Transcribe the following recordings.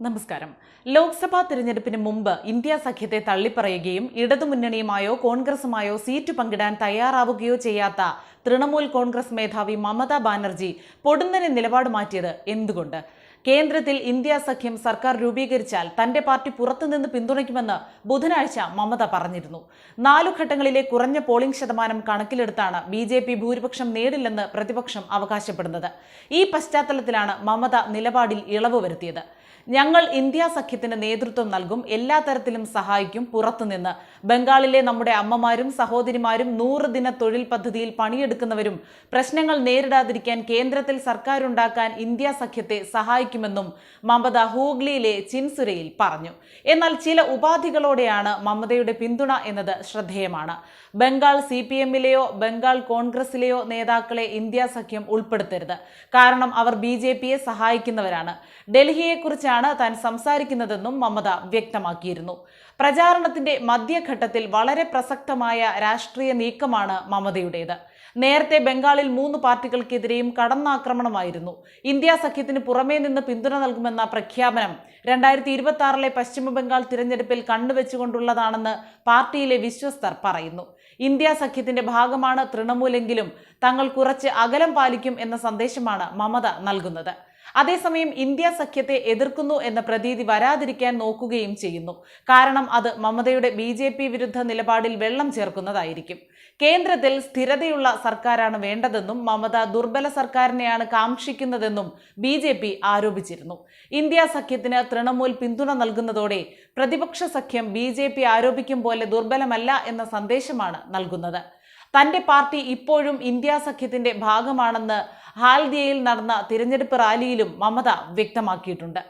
നമസ്കാരം. ലോക്സഭാ തിരഞ്ഞെടുപ്പിന് മുമ്പ് ഇന്ത്യ സഖ്യത്തെ തള്ളിപ്പറയുകയും ഇടതുമുന്നണിയുമായോ കോൺഗ്രസുമായോ സീറ്റ് പങ്കിടാൻ തയ്യാറാവുകയോ ചെയ്യാത്ത തൃണമൂൽ കോൺഗ്രസ് മേധാവി മമതാ ബാനർജി പൊടുന്നനെ നിലപാട് മാറ്റിയത് എന്തുകൊണ്ട്? കേന്ദ്രത്തിൽ ഇന്ത്യ സഖ്യം സർക്കാർ രൂപീകരിച്ചാൽ തന്റെ പാർട്ടി പുറത്തുനിന്ന് പിന്തുണയ്ക്കുമെന്ന് ബുധനാഴ്ച മമത പറഞ്ഞിരുന്നു. നാലു ഘട്ടങ്ങളിലെ കുറഞ്ഞ പോളിംഗ് ശതമാനം കണക്കിലെടുത്താണ് ബി ജെ പി ഭൂരിപക്ഷം നേടില്ലെന്ന് പ്രതിപക്ഷം അവകാശപ്പെടുന്നത്. ഈ പശ്ചാത്തലത്തിലാണ് മമത നിലപാടിൽ ഇളവ് വരുത്തിയത്. ഞങ്ങൾ ഇന്ത്യ സഖ്യത്തിന് നേതൃത്വം നൽകും എല്ലാ തരത്തിലും സഹായിക്കും പുറത്തുനിന്ന്. ബംഗാളിലെ നമ്മുടെ അമ്മമാരും സഹോദരിമാരും നൂറ് ദിന തൊഴിൽ പദ്ധതിയിൽ പണിയെടുക്കുന്നവരും പ്രശ്നങ്ങൾ നേരിടാതിരിക്കാൻ കേന്ദ്രത്തിൽ സർക്കാരുണ്ടാക്കാൻ ഇന്ത്യ സഖ്യത്തെ സഹായിക്കുമെന്നും മമത ഹൂഗ്ലിയിലെ ചിൻസുരയിൽ പറഞ്ഞു. എന്നാൽ ചില ഉപാധികളോടെയാണ് മമതയുടെ പിന്തുണ എന്നത് ശ്രദ്ധേയമാണ്. ബംഗാൾ സി പി എമ്മിലെയോ ബംഗാൾ കോൺഗ്രസിലെയോ നേതാക്കളെ ഇന്ത്യ സഖ്യം ഉൾപ്പെടുത്തരുത്. കാരണം അവർ ബി ജെ പിയെ സഹായിക്കുന്നവരാണ്. ഡൽഹിയെക്കുറിച്ചാണ് താൻ സംസാരിക്കുന്നതെന്നും മമത വ്യക്തമാക്കിയിരുന്നു. പ്രചാരണത്തിന്റെ മധ്യഘട്ടത്തിൽ വളരെ പ്രസക്തമായ രാഷ്ട്രീയ നീക്കമാണ് മമതയുടേത്. നേരത്തെ ബംഗാളിൽ മൂന്ന് പാർട്ടികൾക്കെതിരെയും കടന്നാക്രമണമായിരുന്നു. ഇന്ത്യ സഖ്യത്തിന് പുറമേ നിന്ന് പിന്തുണ നൽകുമെന്ന പ്രഖ്യാപനം രണ്ടായിരത്തി ഇരുപത്തി ആറിലെ പശ്ചിമ ബംഗാൾ തിരഞ്ഞെടുപ്പിൽ കണ്ണുവെച്ചുകൊണ്ടുള്ളതാണെന്ന് പാർട്ടിയിലെ വിശ്വസ്തർ പറയുന്നു. ഇന്ത്യ സഖ്യത്തിന്റെ ഭാഗമാണ് തൃണമൂലെങ്കിലും തങ്ങൾ കുറച്ച് അകലം പാലിക്കും എന്ന സന്ദേശമാണ് മമത നൽകുന്നത്. അതേസമയം ഇന്ത്യ സഖ്യത്തെ എതിർക്കുന്നു എന്ന പ്രതീതി വരാതിരിക്കാൻ നോക്കുകയും ചെയ്യുന്നു. കാരണം അത് മമതയുടെ ബി ജെ പി വിരുദ്ധ നിലപാടിൽ വെള്ളം ചേർക്കുന്നതായിരിക്കും. കേന്ദ്രത്തിൽ സ്ഥിരതയുള്ള സർക്കാരാണ് വേണ്ടതെന്നും മമത ദുർബല സർക്കാരിനെയാണ് കാക്ഷിക്കുന്നതെന്നും ബി ജെ പി ആരോപിച്ചിരുന്നു. ഇന്ത്യ സഖ്യത്തിന് തൃണമൂൽ പിന്തുണ നൽകുന്നതോടെ പ്രതിപക്ഷ സഖ്യം ബി ജെ പി ആരോപിക്കും പോലെ ദുർബലമല്ല എന്ന സന്ദേശമാണ് നൽകുന്നത്. തന്റെ പാർട്ടി ഇപ്പോഴും ഇന്ത്യ സഖ്യത്തിന്റെ ഭാഗമാണെന്ന് ഹാൽദിയയിൽ നടന്ന തിരഞ്ഞെടുപ്പ് റാലിയിലും മമത വ്യക്തമാക്കിയിട്ടുണ്ട്.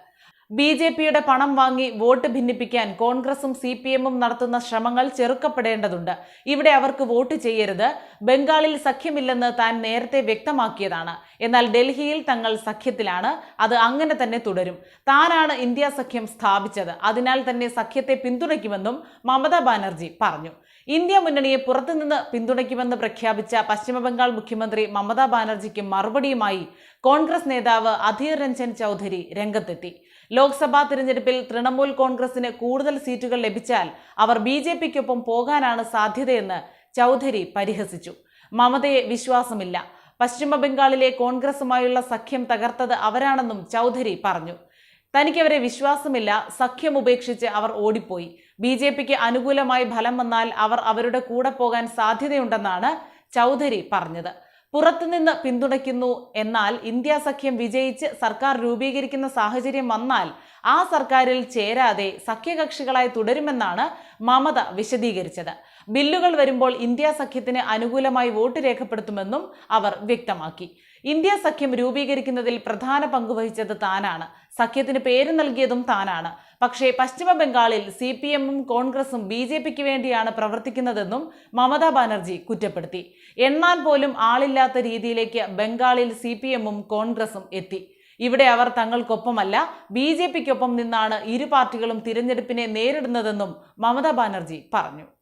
ബി ജെ പിയുടെ പണം വാങ്ങി വോട്ട് ഭിന്നിപ്പിക്കാൻ കോൺഗ്രസും സി പി എമ്മും നടത്തുന്ന ശ്രമങ്ങൾ ചെറുക്കപ്പെടേണ്ടതുണ്ട്. ഇവിടെ അവർക്ക് വോട്ട് ചെയ്യരുത്. ബംഗാളിൽ സഖ്യമില്ലെന്ന് താൻ നേരത്തെ വ്യക്തമാക്കിയതാണ്. എന്നാൽ ഡൽഹിയിൽ തങ്ങൾ സഖ്യത്തിലാണ്. അത് അങ്ങനെ തന്നെ തുടരും. താനാണ് ഇന്ത്യ സഖ്യം സ്ഥാപിച്ചത്. അതിനാൽ തന്നെ സഖ്യത്തെ പിന്തുണയ്ക്കുമെന്നും മമതാ ബാനർജി പറഞ്ഞു. ഇന്ത്യ മുന്നണിയെ പുറത്തുനിന്ന് പിന്തുണയ്ക്കുമെന്ന് പ്രഖ്യാപിച്ച പശ്ചിമബംഗാൾ മുഖ്യമന്ത്രി മമതാ ബാനർജിക്ക് മറുപടിയുമായി കോൺഗ്രസ് നേതാവ് അധീർ രഞ്ജൻ ചൗധരി രംഗത്തെത്തി. ലോക്സഭാ തിരഞ്ഞെടുപ്പിൽ തൃണമൂൽ കോൺഗ്രസിന് കൂടുതൽ സീറ്റുകൾ ലഭിച്ചാൽ അവർ ബി ജെ പിക്കൊപ്പം പോകാനാണ് സാധ്യതയെന്ന് ചൗധരി പരിഹസിച്ചു. മമതയെ വിശ്വാസമില്ല. പശ്ചിമ ബംഗാളിലെ കോൺഗ്രസുമായുള്ള സഖ്യം തകർത്തത് അവരാണെന്നും ചൗധരി പറഞ്ഞു. തനിക്കവരെ വിശ്വാസമില്ല സഖ്യം ഉപേക്ഷിച്ച് അവർ ഓടിപ്പോയി. ബി ജെ പിക്ക് അനുകൂലമായി ഫലം വന്നാൽ അവർ അവരുടെ കൂടെ പോകാൻ സാധ്യതയുണ്ടെന്നാണ് ചൗധരി പറഞ്ഞത്. പുറത്തുനിന്ന് പിന്തുണയ്ക്കുന്നു. എന്നാൽ ഇന്ത്യ സഖ്യം വിജയിച്ച് സർക്കാർ രൂപീകരിക്കുന്ന സാഹചര്യം വന്നാൽ ആ സർക്കാരിൽ ചേരാതെ സഖ്യകക്ഷികളായി തുടരുമെന്നാണ് മമത വിശദീകരിച്ചത്. ബില്ലുകൾ വരുമ്പോൾ ഇന്ത്യ സഖ്യത്തിന് അനുകൂലമായി വോട്ട് രേഖപ്പെടുത്തുമെന്നും അവർ വ്യക്തമാക്കി. ഇന്ത്യ സഖ്യം രൂപീകരിക്കുന്നതിൽ പ്രധാന പങ്കുവഹിച്ചത് താനാണ്. സഖ്യത്തിന് പേര് നൽകിയതും താനാണ്. പക്ഷേ പശ്ചിമ ബംഗാളിൽ സി പി എമ്മും കോൺഗ്രസും ബി ജെ പിക്ക് വേണ്ടിയാണ് പ്രവർത്തിക്കുന്നതെന്നും മമതാ ബാനർജി കുറ്റപ്പെടുത്തി. എണ്ണാൻ പോലും ആളില്ലാത്ത രീതിയിലേക്ക് ബംഗാളിൽ സി പി എമ്മും കോൺഗ്രസും എത്തി. ഇവിടെ അവർ തങ്ങൾക്കൊപ്പമല്ല ബി ജെ പിക്കൊപ്പം നിന്നാണ് ഇരു പാർട്ടികളും തിരഞ്ഞെടുപ്പിനെ നേരിടുന്നതെന്നും മമതാ ബാനർജി പറഞ്ഞു.